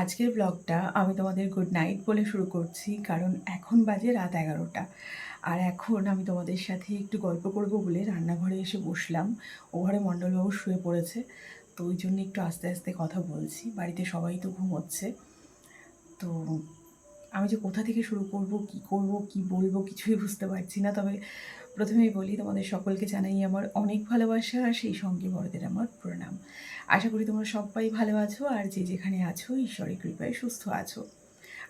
আজকের ব্লগটা আমি তোমাদের গুড নাইট বলে শুরু করছি, কারণ এখন বাজে রাত এগারোটা। আর এখন আমি তোমাদের সাথে একটু গল্প করব বলে রান্নাঘরে এসে বসলাম। ও ঘরে মণ্ডলবাবু শুয়ে পড়েছে, তো ওই জন্য একটু আস্তে আস্তে কথা বলছি। বাড়িতে সবাই তো ঘুমোচ্ছে। তো আমি যে কোথা থেকে শুরু করব, কি করব, কি বলব কিছুই বুঝতে পারছি না। তবে প্রথমেই বলি, তোমাদের সকলকে জানাই আমার অনেক ভালোবাসা, আর সেই সঙ্গে বড়দের আমার প্রণাম। আশা করি তোমরা সবাই ভালো আছো, আর যে যেখানে আছো, ঈশ্বরের কৃপায় সুস্থ আছো।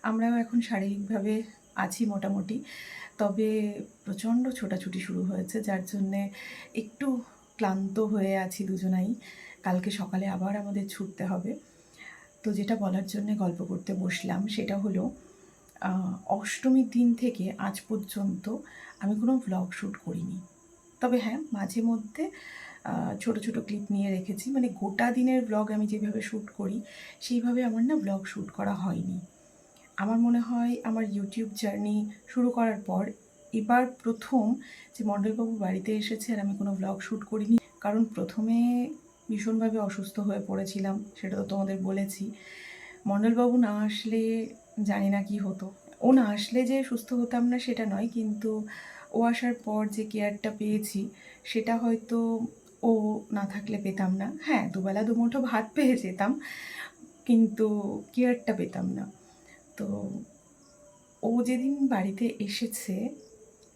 আমরাও এখন শারীরিকভাবে আছি মোটামুটি, তবে প্রচণ্ড ছোটাছুটি শুরু হয়েছে, যার জন্যে একটু ক্লান্ত হয়ে আছি দুজনাই। কালকে সকালে আবার আমাদের ছুটতে হবে। তো যেটা বলার জন্য গল্প করতে বসলাম, সেটা হলো অষ্টমীর দিন থেকে আজ পর্যন্ত আমি কোনো ভ্লগ শ্যুট করিনি। তবে হ্যাঁ মাঝে মধ্যে ছোট ছোট ক্লিপ নিয়ে রেখেছি। মানে গোটা দিনের ব্লগ আমি যেভাবে শ্যুট করি, সেইভাবে আমার না ব্লগ শ্যুট করা হয়নি। আমার মনে হয় আমার ইউটিউব জার্নি শুরু করার পর, এবার প্রথম যে মণ্ডলবাবু বাড়িতে এসেছে আর আমি কোনো ব্লগ শ্যুট করিনি, কারণ প্রথমে ভীষণভাবে অসুস্থ হয়ে পড়েছিলাম, সেটা তো তোমাদের বলেছি। মণ্ডলবাবু না আসলে জানি না কি হতো। ও না আসলে যে সুস্থ হতাম না সেটা নয়, কিন্তু ও আসার পর যে কেয়ারটা পেয়েছি, সেটা হয়তো ও না থাকলে পেতাম না। হ্যাঁ দুবেলা দুমুঠো ভাত পেয়ে যেতাম, কিন্তু কেয়ারটা পেতাম না। তো ও যেদিন বাড়িতে এসেছে,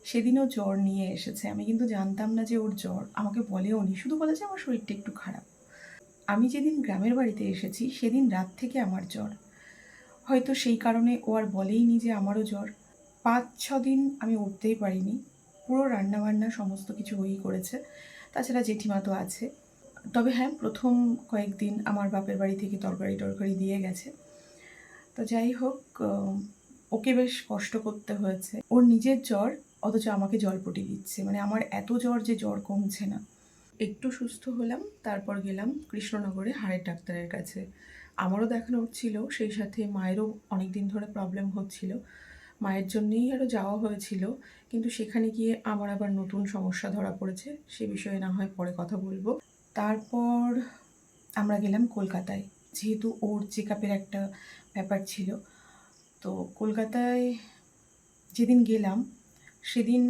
সেদিনও জ্বর নিয়ে এসেছে। আমি কিন্তু জানতাম না যে ওর জ্বর, আমাকে বলেও নি, শুধু বলেছে আমার শরীরটা একটু খারাপ। আমি যেদিন গ্রামের বাড়িতে এসেছি, সেদিন রাত থেকে আমার জ্বর। হয়তো সেই কারণে ও আর বলেই নি যে আমারও জ্বর। পাঁচ, ছ দিন আমি উঠতেই পারিনি। পুরো রান্নাবান্না সমস্ত কিছু ওই করেছে। তাছাড়া জেঠিমা তো আছে। তবে হ্যাঁ প্রথম কয়েকদিন আমার বাপের বাড়ি থেকে তরকারি টরকারি দিয়ে গেছে। তো যাই হোক ওকে বেশ কষ্ট করতে হয়েছে। ওর নিজের জ্বর, অথচ আমাকে জল জলপটি দিচ্ছে। মানে আমার এত জ্বর যে জ্বর কমছে না। একটু সুস্থ হলাম, তারপর গেলাম কৃষ্ণনগরে হাড়ের ডাক্তারের কাছে। আমারও দেখানো ছিল, সেই সাথে মায়েরও অনেক দিন ধরে প্রবলেম হচ্ছিল। মায়ের জন্যেই আরও যাওয়া হয়েছিল, কিন্তু সেখানে গিয়ে আমার আবার নতুন সমস্যা ধরা পড়েছে, সে বিষয়ে না হয় পরে কথা বলব। তারপর আমরা গেলাম কলকাতায়, যেহেতু ওর চেক আপের একটা ব্যাপার ছিল। তো কলকাতায় যেদিন গেলাম, সেদিন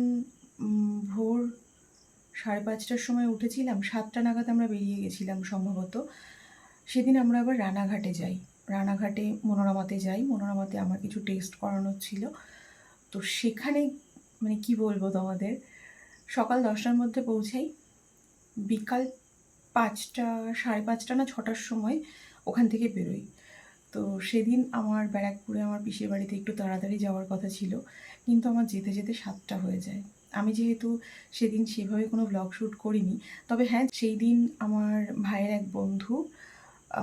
ভোর সাড়ে পাঁচটার সময় উঠেছিলাম, সাতটা নাগাদ আমরা বেরিয়ে গেছিলাম সম্ভবত। সেদিন আমরা আবার রানাঘাটে যাই। রানাঘাটে মনোরমাতে যাই। মনোরমাতে আমার কিছু টেস্ট করানোর ছিল। তো সেখানে মানে কি বলব তোমাদের, সকাল দশটার মধ্যে পৌঁছাই। বিকাল পাঁচটা, সাড়ে পাঁচটা না ছটার সময় ওখান থেকে বেরোই। তো সেদিন আমার ব্যারাকপুরে আমার পিসির বাড়িতে একটু তাড়াতাড়ি যাওয়ার কথা ছিল, কিন্তু আমার যেতে যেতে সাতটা হয়ে যায়। আমি যেহেতু সেদিন সেভাবে কোনো ব্লগ শ্যুট করিনি, তবে হ্যাঁ সেই দিন আমার ভাইয়ের এক বন্ধু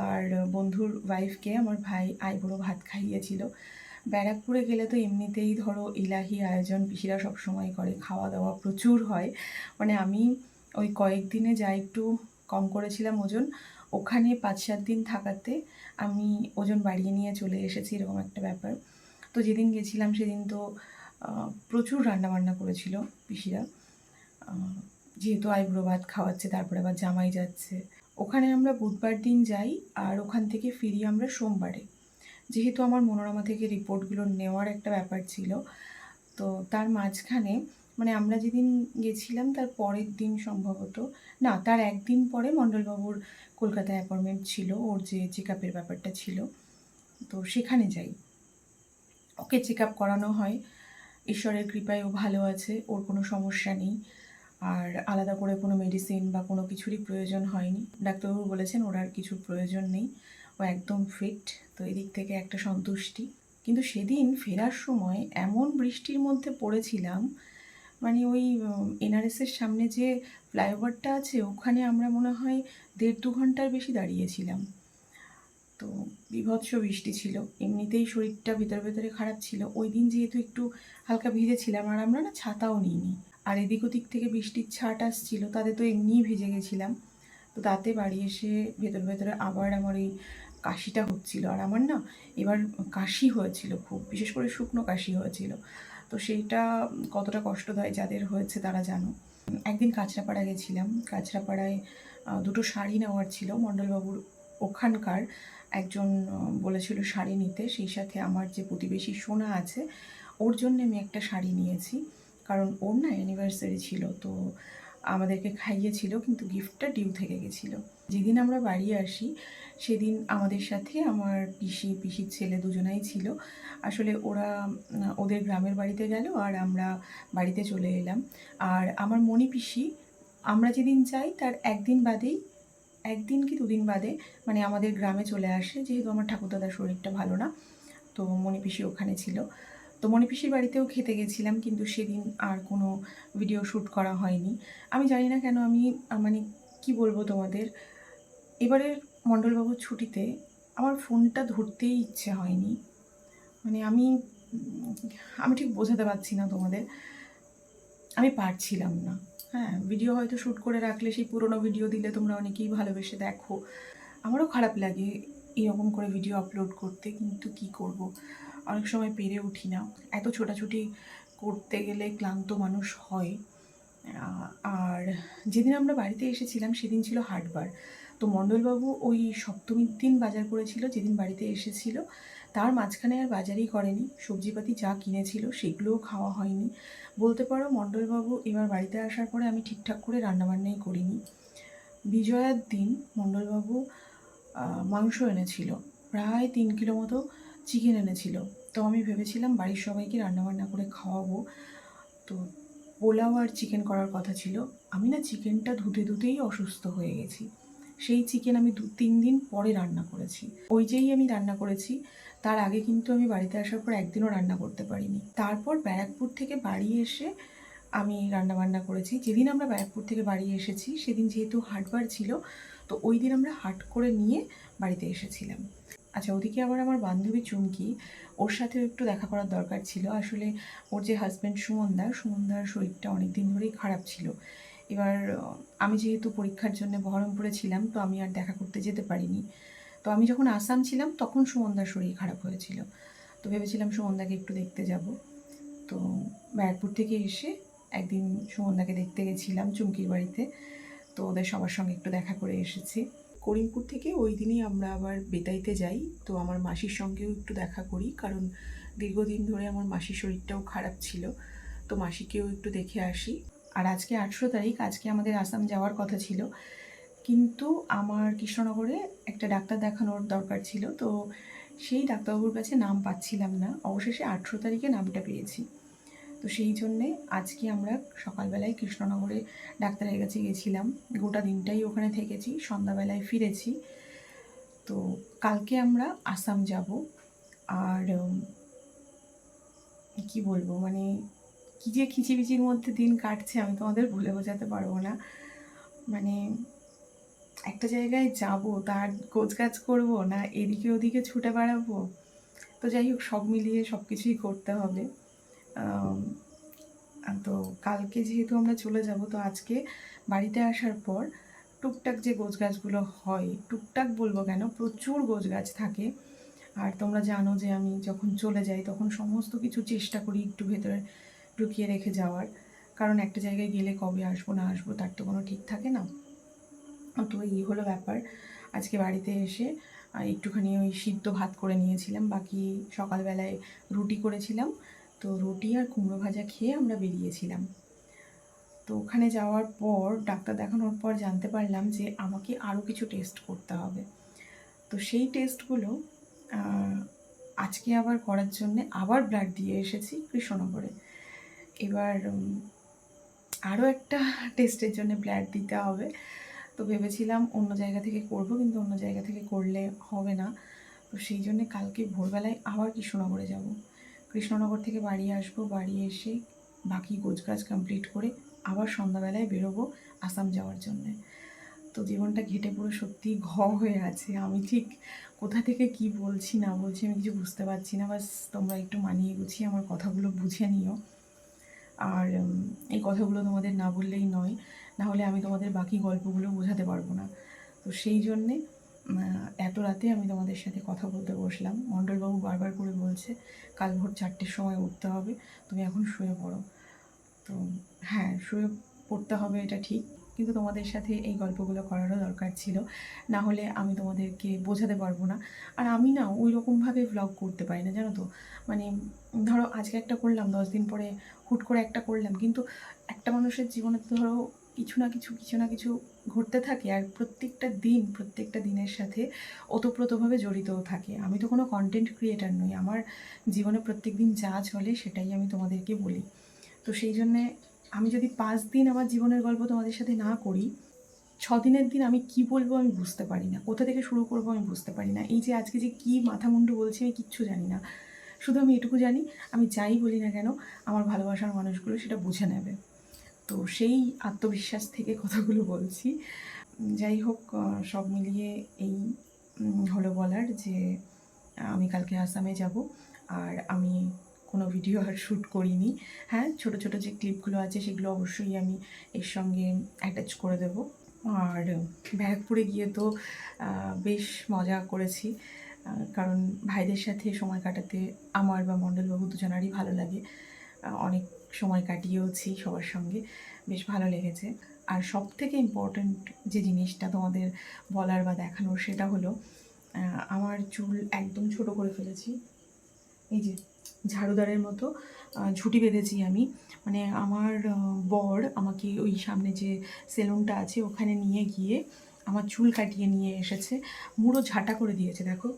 আর বন্ধুর ওয়াইফকে আমার ভাই আইবুড়ো ভাত খাইয়েছিল। ব্যারাকপুরে গেলে তো এমনিতেই ধরো ইলাহি আয়োজন, পিসিরা সবসময় করে খাওয়া দাওয়া প্রচুর হয়। মানে আমি ওই কয়েকদিনে যা একটু কম করেছিলাম ওজন, ওখানে পাঁচ সাত দিন থাকাতে আমি ওজন বাড়িয়ে নিয়ে চলে এসেছি এরকম একটা ব্যাপার। তো যেদিন গেছিলাম সেদিন তো প্রচুর রান্নাবান্না করেছিল পিসিরা। যেহেতু আইবুড়ো ভাত খাওয়াচ্ছে, তারপরে আবার জামাই যাচ্ছে ওখানে আমরা বুধবার দিন যাই আর ওখান থেকে ফিরি আমরা সোমবারে। যেহেতু আমার মনোরমা থেকে রিপোর্টগুলো নেওয়ার একটা ব্যাপার ছিল, তো তার মাঝখানে মানে আমরা যেদিন গেছিলাম তার পরের দিন সম্ভবত, না, তার একদিন পরে মণ্ডলবাবুর কলকাতায় অ্যাপয়েন্টমেন্ট ছিল, ওর যে চেক আপের ব্যাপারটা ছিল, তো সেখানে যাই। ওকে চেক আপ করানো হয়, ঈশ্বরের কৃপায় ও ভালো আছে, ওর কোনো সমস্যা নেই। আর আলাদা করে কোনো মেডিসিন বা কোনো কিছুরই প্রয়োজন হয়নি। ডাক্তারবাবু বলেছেন ওর আর কিছু প্রয়োজন নেই। ও একদম ফিট তো এদিক থেকে একটা সন্তুষ্টি। কিন্তু সেদিন ফেরার সময় এমন বৃষ্টির মধ্যে পড়েছিলাম মানে ওই এনআরএসের সামনে যে ফ্লাইওভারটা আছে, ওখানে আমরা মনে হয় দেড় দু ঘণ্টার বেশি দাঁড়িয়েছিলাম। তো বিভৎস বৃষ্টি ছিল, এমনিতেই শরীরটা ভেতরে ভেতরে খারাপ ছিল। ওই দিন যেহেতু একটু হালকা ভিজেছিলাম, আর আমরা না ছাতাও নিইনি। আর এদিক ওদিক থেকে বৃষ্টির ছাট আসছিল, তাতে তো এমনিই ভেজে গেছিলাম। তো তাতে বাড়ি এসে ভেতর ভেতরে আবার আমার এই কাশিটা হচ্ছিল। আর আমার না এবার কাশি হয়েছিল খুব, বিশেষ করে শুকনো কাশি হয়েছিল। তো সেইটা কতটা কষ্ট কষ্টদায় যাদের হয়েছে তারা জানো। একদিন কাঁচরাপাড়া গেছিলাম। কাঁচরাপাড়ায় দুটো শাড়ি নেওয়ার ছিল। মণ্ডলবাবুর ওখানকার একজন বলেছিল শাড়ি নিতে। সেই সাথে আমার যে প্রতিবেশী সোনা আছে, ওর জন্য আমি একটা শাড়ি নিয়েছি। কারণ ওর না অ্যানিভার্সারি ছিল, তো আমাদেরকে খাইয়েছিল, কিন্তু গিফটটা ডিউ থেকে গেছিল। যেদিন আমরা বাড়ি আসি, সেদিন আমাদের সাথে আমার পিসি, পিসির ছেলে দুজনাই ছিল। আসলে ওরা, ওদের গ্রামের বাড়িতে গেল আর আমরা বাড়িতে চলে এলাম। আর আমার মণি পিসি, আমরা যেদিন যাই, তার একদিন বাদেই, একদিন কি দুদিন বাদে মানে আমাদের গ্রামে চলে আসে, যেহেতু আমার ঠাকুরদাদার শরীরটা ভালো না, তো মণি পিসি ওখানে ছিল। তো মণি পিসির বাড়িতেও খেতে গেছিলাম, কিন্তু সেদিন আর কোনো ভিডিও শ্যুট করা হয়নি। আমি জানি না কেন আমি মানে কি বলব তোমাদের, এবারের মণ্ডলবাবুর ছুটিতে আমার ফোনটা ধরতেই ইচ্ছে হয়নি। মানে আমি আমি ঠিক বোঝাতে পারছি না তোমাদের, আমি পারছিলাম না। হ্যাঁ ভিডিও হয়তো শ্যুট করে রাখলে, সেই পুরোনো ভিডিও দিলে তোমরা অনেকেই ভালোবেসে দেখো। আমারও খারাপ লাগে এরকম করে ভিডিও আপলোড করতে, কিন্তু কি করব? অনেক সময় পেরে উঠি না। এত ছোটাছুটি করতে গেলে ক্লান্ত মানুষ হয়। আর যেদিন আমরা বাড়িতে এসেছিলাম সেদিন ছিল হাটবার তো মণ্ডলবাবু ওই সপ্তমীর দিন বাজার করেছিল, যেদিন বাড়িতে এসেছিল। তার মাঝখানে আর বাজারই করেনি। সবজিপাতি যা কিনেছিল সেগুলোও খাওয়া হয়নি। বলতে পারো মণ্ডলবাবু এবার বাড়িতে আসার পরে আমি ঠিকঠাক করে রান্নাবান্নাই করিনি। বিজয়ার দিন মণ্ডলবাবু মাংস এনেছিল। প্রায় তিন কিলো মতো চিকেন এনেছিল। তো আমি ভেবেছিলাম বাড়ির সবাইকে রান্নাবান্না করে খাওয়াবো। তো পোলাও আর চিকেন করার কথা ছিল। আমি না চিকেনটা ধুতে ধুতেই অসুস্থ হয়ে গেছি। সেই চিকেন আমি দু, তিন দিন পরে রান্না করেছি। ওই যেই আমি রান্না করেছি, তার আগে কিন্তু আমি বাড়িতে আসার পর একদিনও রান্না করতে পারিনি। তারপর ব্যারাকপুর থেকে বাড়ি এসে আমি রান্না বান্না করেছি। যেদিন আমরা ব্যারাকপুর থেকে বাড়ি এসেছি, সেদিন যেহেতু হাটবার ছিল, তো ওই দিন আমরা হাট করে নিয়ে বাড়িতে এসেছিলাম। আচ্ছা ওদিকে আবার আমার বান্ধবী চুমকি, ওর সাথেও একটু দেখা করার দরকার ছিল। আসলে ওর যে হাজব্যান্ড সুমনদা, সুমনদার শরীরটা অনেক দিন ধরেই খারাপ ছিল। এবার আমি যেহেতু পরীক্ষার জন্য বহরমপুরে ছিলাম, তো আমি আর দেখা করতে যেতে পারিনি। তো আমি যখন আসাম ছিলাম, তখন সুমনদার শরীর খারাপ হয়েছিল। তো ভেবেছিলাম সুমনদাকে একটু দেখতে যাব। তো ব্যারাকপুর থেকে এসে একদিন সুমনদাকে দেখতে গেছিলাম চুমকির বাড়িতে। তো ওদের সবার সঙ্গে একটু দেখা করে এসেছি। করিমপুর থেকে ওই দিনই আমরা আবার বেতাইতে যাই। তো আমার মাসির সঙ্গেও একটু দেখা করি, কারণ দীর্ঘদিন ধরে আমার মাসির শরীরটাও খারাপ ছিল। তো মাসিকেও একটু দেখে আসি। আর আজকে আঠেরো তারিখ, আজকে আমাদের আসাম যাওয়ার কথা ছিল। কিন্তু আমার কৃষ্ণনগরে একটা ডাক্তার দেখানোর দরকার ছিল। তো সেই ডাক্তারবাবুর কাছে নাম পাচ্ছিলাম না। অবশেষে আঠেরো তারিখে নামটা পেয়েছি। তো সেই জন্যে আজকে আমরা সকালবেলায় কৃষ্ণনগরে ডাক্তারের কাছে গেছিলাম। গোটা দিনটাই ওখানে থেকেছি, সন্ধ্যাবেলায় ফিরেছি। তো কালকে আমরা আসাম যাব। আর কি বলব মানে কী যে খিচিবিচির মধ্যে দিন কাটছে আমি তোমাদের বলে বোঝাতে পারব না। মানে একটা জায়গায় যাব, তার গোছগাছ করব না, এদিকে ওদিকে ছুটে বেড়াবো? তো যাই হোক, সব মিলিয়ে সব কিছুই করতে হবে। তো কালকে যেহেতু আমরা চলে যাব, তো আজকে বাড়িতে আসার পর টুকটাক যে গোছ গাছগুলো হয়, টুকটাক বলব কেন, প্রচুর গোছ গাছ থাকে। আর তোমরা জানো যে আমি যখন চলে যাই, তখন সমস্ত কিছু চেষ্টা করি একটু ভেতরে ঢুকিয়ে রেখে যাওয়ার। কারণ একটা জায়গায় গেলে কবে আসব, না আসব, তার তো কোনো ঠিক থাকে না। তো এই হলো ব্যাপার। আজকে বাড়িতে এসে একটুখানি ওই সিদ্ধ ভাত করে নিয়েছিলাম, বাকি সকালবেলায় রুটি করেছিলাম। তো রুটি আর কুমড়ো ভাজা খেয়ে আমরা বেরিয়েছিলাম। তো ওখানে যাওয়ার পর ডাক্তার দেখানোর পর জানতে পারলাম যে আমাকে আরও কিছু টেস্ট করতে হবে। তো সেই টেস্টগুলো আজকে আবার করার জন্যে আবার ব্লাড দিয়ে এসেছি কৃষ্ণনগরে। এবার আরও একটা টেস্টের জন্য ব্লাড দিতে হবে। তো ভেবেছিলাম অন্য জায়গা থেকে করব, কিন্তু অন্য জায়গা থেকে করলে হবে না। তো সেই জন্যে কালকে ভোরবেলায় আবার কৃষ্ণনগরে যাব। কৃষ্ণনগর থেকে বাড়ি আসব, বাড়ি এসে বাকি গোছগাছ কমপ্লিট করে আবার সন্ধ্যাবেলায় বেরোবো আসাম যাওয়ার জন্যে। তো জীবনটা ঘেটে পুরো সত্যি ঘ হয়ে আছে। আমি ঠিক কোথা থেকে কি বলছি না বলছি আমি কিছু বুঝতে পারছি না। বাস তোমরা একটু মানিয়ে গুছিয়ে আমার কথাগুলো বুঝে নিও। আর এই কথাগুলো তোমাদের না বললেই নয়, না হলে আমি তোমাদের বাকি গল্পগুলো বোঝাতে পারব না। তো সেই জন্যে এত রাতে আমি তোমাদের সাথে কথা বলতে বসলাম। মণ্ডলবাবু বারবার করে বলছে, কাল ভোর চারটের সময় উঠতে হবে, তুমি এখন শুয়ে পড়ো। তো হ্যাঁ শুয়ে পড়তে হবে এটা ঠিক, কিন্তু তোমাদের সাথে এই গল্পগুলো করারও দরকার ছিল। না হলে আমি তোমাদেরকে বোঝাতে পারব না। আর আমি না ওই রকমভাবে ভ্লগ করতে পারি না, জানো তো? মানে ধরো আজকে একটা করলাম, দশ দিন পরে হুট করে একটা করলাম, কিন্তু একটা মানুষের জীবনে তো ধরো কিছু না কিছু কিছু না কিছু ঘটতে থাকে আর প্রত্যেকটা দিন, প্রত্যেকটা দিনের সাথে ওতপ্রোতভাবে জড়িতও থাকে। আমি তো কোনো কন্টেন্ট ক্রিয়েটার নই। আমার জীবনে প্রত্যেক দিন যা চলে সেটাই আমি তোমাদেরকে বলি। তো সেই জন্যে আমি যদি পাঁচ দিন আমার জীবনের গল্প তোমাদের সাথে না করি, ছ দিনের দিন আমি কি বলব আমি বুঝতে পারি না। কোথা থেকে শুরু করব আমি বুঝতে পারি না। এই যে আজকে যে কী মাথা মুন্ডু বলছি আমি কিচ্ছু জানি না। শুধু আমি এটুকু জানি, আমি যাই বলি না কেন, আমার ভালোবাসার মানুষগুলো সেটা বুঝে নেবে। তো সেই আত্মবিশ্বাস থেকে কথাগুলো বলছি। যাই হোক সব মিলিয়ে এই হলো বলার যে আমি কালকে আসামে যাব, আর আমি কোনো ভিডিও আর শ্যুট করিনি। হ্যাঁ ছোট ছোট যে ক্লিপগুলো আছে, সেগুলো অবশ্যই আমি এর সঙ্গে অ্যাটাচ করে দেব। আর ব্যারাকপুরে গিয়ে তো বেশ মজা করেছি। কারণ ভাইদের সাথে সময় কাটাতে আমার বা মণ্ডলবাবু দুজনারই ভালো লাগে। অনেক সময় কাটিয়েওছি সবার সঙ্গে, বেশ ভালো লেগেছে। আর সব থেকে ইম্পর্ট্যান্ট যে জিনিসটা তোমাদের বলার বা দেখানোর সেটা হলো আমার চুল একদম ছোট করে ফেলেছি। এই যে ঝাড়ুদারের মতো ঝুঁটি বেঁধেছি আমি। মানে আমার বর আমাকে ওই সামনে যে সেলুনটা আছে ওখানে নিয়ে গিয়ে আমার চুল কাটিয়ে নিয়ে এসেছে। মুড়ো ঝাঁটা করে দিয়েছে, দেখো।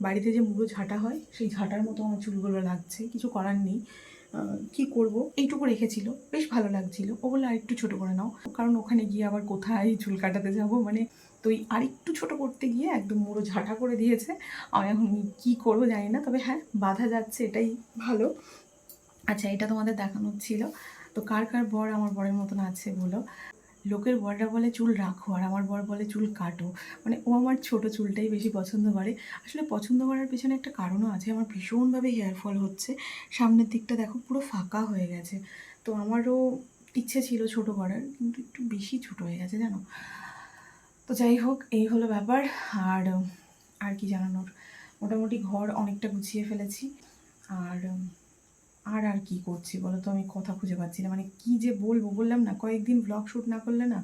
বাড়িতে যে মুড়ো ঝাঁটা হয়, সেই ঝাঁটার মতো আমার চুলগুলো লাগছে। কিছু করার নেই। কি করব? এইটুকু রেখেছিল। বেশ ভালো লাগছিল। ও বলে আরেকটু ছোট করে নাও। কারণ ওখানে গিয়ে আবার কোথায় চুল কাটাতে যাব? মানে তুই আর আরেকটু ছোট করতে গিয়ে একদম মুড়ো ঝাঁটা করে দিয়েছে। আমি এখন কি করব জানি না। তবে হ্যাঁ বাধা যাচ্ছে, এটাই ভালো। আচ্ছা এটা তোমাদের দেখানো ছিল। তো কার কার বর আমার বরের মতন আছে বলো? লোকের বররা বলে চুল রাখো আর আমার বর বলে চুল কাটো। মানে ও আমার ছোট চুলটাই বেশি পছন্দ করে। আসলে পছন্দ করার পেছনে একটা কারণও আছে। আমার ভীষণভাবে হেয়ার ফল হচ্ছে। সামনের দিকটা দেখো পুরো ফাঁকা হয়ে গেছে। তো আমারও ইচ্ছে ছিল ছোট করার, কিন্তু একটু বেশি ছোট হয়ে গেছে, জানো? তো যাই হোক, এই হলো ব্যাপার। আর আর কি জানানোর? মোটামুটি ঘর অনেকটা গুছিয়ে ফেলেছি। আর আর আর কি করছি বলো তো আমি কথা খুঁজে পাচ্ছি না। মানে কি যে বলব? বললাম না, কয়েকদিন ব্লগ শ্যুট না করলে না,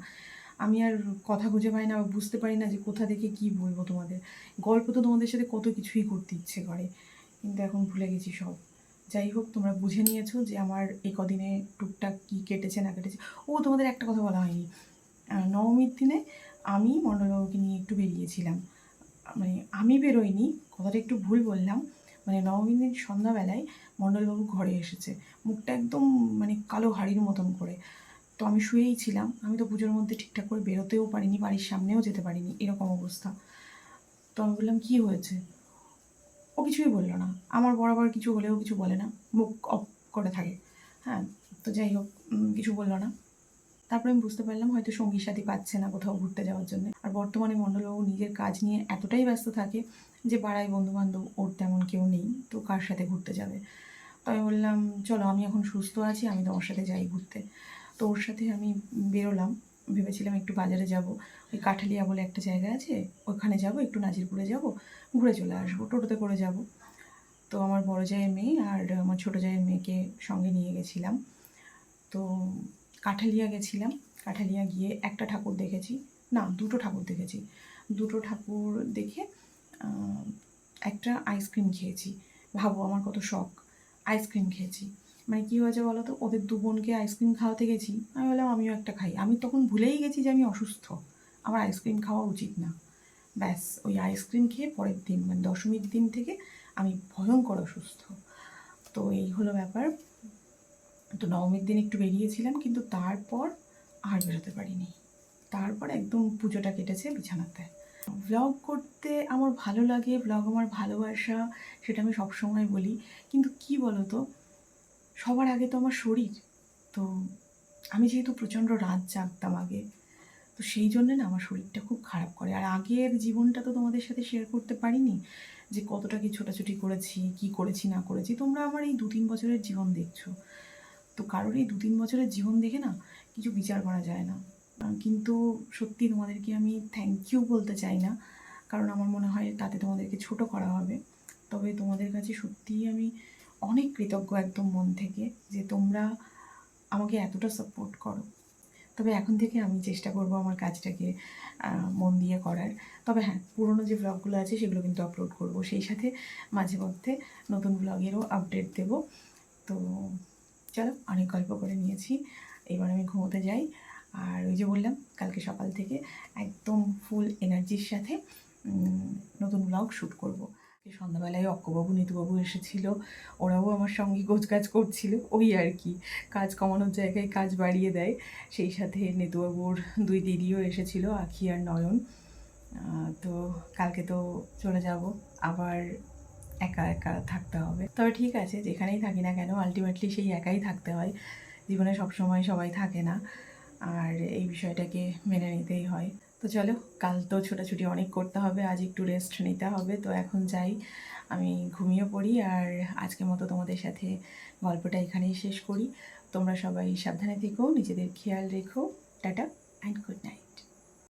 আমি আর কথা খুঁজে পাই না বুঝতে পারি না যে কোথা থেকে কি বলব তোমাদের। গল্প তো তোমাদের সাথে কত কিছুই করতে ইচ্ছে করে, কিন্তু এখন ভুলে গেছি সব। যাই হোক, তোমরা বুঝে নিয়েছো যে আমার এই কদিনে টুকটাক কী কেটেছে, না কেটেছে। ও, তোমাদের একটা কথা বলা হয়নি। নবমীর দিনে আমি মণ্ডলবাবুকে নিয়ে একটু বেরিয়েছিলাম। মানে আমি বেরোইনি, কথাটা একটু ভুল বললাম। মানে নবমীর দিন সন্ধ্যাবেলায় মণ্ডলবাবু ঘরে এসেছে। মুখটা একদম মানে কালো হাড়ির মতন করে। তো আমি শুয়েই ছিলাম। আমি তো পুজোর মধ্যে ঠিকঠাক করে বেরোতেও পারিনি, বাড়ির সামনেও যেতে পারিনি, এরকম অবস্থা। তো আমি বললাম, কী হয়েছে? ও কিছুই বলল না। আমার বরাবর কিছু হলেও কিছু বলে না। মুখ অফ করে থাকে। হ্যাঁ তো যাই হোক কিছু বলল না। তারপরে আমি বুঝতে পারলাম, হয়তো সঙ্গী সাথী পাচ্ছে না কোথাও ঘুরতে যাওয়ার জন্য। আর বর্তমানে মণ্ডলবাবু নিজের কাজ নিয়ে এতটাই ব্যস্ত থাকে যে পাড়ায় বন্ধুবান্ধব, ওর তেমন কেউ নেই। তো কার সাথে ঘুরতে যাবে? তো আমি বললাম, চলো, আমি এখন সুস্থ আছি, আমি তোমার সাথে যাই ঘুরতে। তো ওর সাথে আমি বেরোলাম, ভেবেছিলাম একটু বাজারে যাব। ওই কাঠালিয়া বলে একটা জায়গা আছে, ওখানে যাব, একটু নাজিরপুরে যাব, ঘুরে চলে আসব, টোটোতে করে যাব। তো আমার বড় জায়ের মেয়ে আর আমার ছোটো জায়ের মেয়েকে সঙ্গে নিয়ে গেছিলাম। তো কাঠালিয়া গেছিলাম, কাঠালিয়া গিয়ে একটা ঠাকুর দেখেছি, না, দুটো ঠাকুর দেখেছি। দুটো ঠাকুর দেখে একটা আইসক্রিম খেয়েছি। ভাবো, আমার কত শখ। আইসক্রিম খেয়েছি। মানে কী হয়েছে বলো তো? ওদের দু বোনকে আইসক্রিম খাওয়াতে গেছি। আমি বললাম, আমিও একটা খাই। আমি তখন ভুলেই গেছি যে আমি অসুস্থ। আমার আইসক্রিম খাওয়া উচিত না। ব্যাস, ওই আইসক্রিম খেয়ে পরের দিন মানে দশমীর দিন থেকে আমি ভয়ঙ্কর অসুস্থ। তো এই হলো ব্যাপার। তো নবমীর দিন একটু বেরিয়েছিলাম, কিন্তু তারপর আর বেরোতে পারিনি। তারপর একদম পুজোটা কেটেছে বিছানাতে ভ্লগ করতে আমার ভালো লাগে ভ্লগ আমার ভালোবাসা, সেটা আমি সবসময় বলি। কিন্তু কি বলো তো সবার আগে তো আমার শরীর। তো আমি যেহেতু প্রচণ্ড রাত জাগতাম আগে, তো সেই জন্যে না আমার শরীরটা খুব খারাপ করে। আর আগের জীবনটা তো তোমাদের সাথে শেয়ার করতে পারিনি, যে কতটা কি ছোটাছুটি করেছি, কি করেছি, না করেছি। তোমরা আমার এই দু তিন বছরের জীবন দেখছ। তো কারোর এই দু তিন বছরের জীবন দেখে না কিছু বিচার করা যায় না। কিন্তু সত্যি তোমাদেরকে আমি থ্যাংক ইউ বলতে চাই না। কারণ আমার মনে হয় তাতে তোমাদেরকে ছোট করা হবে। তবে তোমাদের কাছে সত্যিই আমি অনেক কৃতজ্ঞ একদম মন থেকে যে তোমরা আমাকে এতটা সাপোর্ট করো। তবে এখন থেকে আমি চেষ্টা করব আমার কাজটাকে মন দিয়ে করার। তবে হ্যাঁ পুরনো যে ব্লগগুলো আছে সেগুলো কিন্তু আপলোড করব। সেই সাথে মাঝে মধ্যে নতুন ব্লগেরও আপডেট দেব। তো চলো, অনেক গল্প করে নিয়েছি। এবার আমি ঘুমোতে যাই। আর ওই যে বললাম, কালকে সকাল থেকে একদম ফুল এনার্জির সাথে নতুন ব্লগ শ্যুট করব। সন্ধ্যাবেলায় অক্কবাবু নিতুবাবু এসেছিল, ওরাও আমার সঙ্গে গোছগাছ করছিল, ওই আর কি। কাজ কমানোর জায়গায় কাজ বাড়িয়ে দেয়। সেই সাথে নেতুবাবুর দুই দিদিও এসেছিল, আখি আর নয়ন। তো কালকে তো চলে যাব, আবার একা একা থাকতে হবে। তবে ঠিক আছে, যেখানেই থাকি না কেন আলটিমেটলি সেই একাই থাকতে হয়। জীবনে সবসময় সবাই থাকে না। আর এই বিষয়টাকে মেনে নিতেই হয়। তো চলো, কাল তো ছোটাছুটি অনেক করতে হবে, আজ একটু রেস্ট নিতে হবে। তো এখন যাই, আমি ঘুমিয়ে পড়ি আর আজকের মতো তোমাদের সাথে গল্পটা এখানেই শেষ করি। তোমরা সবাই সাবধানে থেকো, নিজেদের খেয়াল রেখো। Tata and good night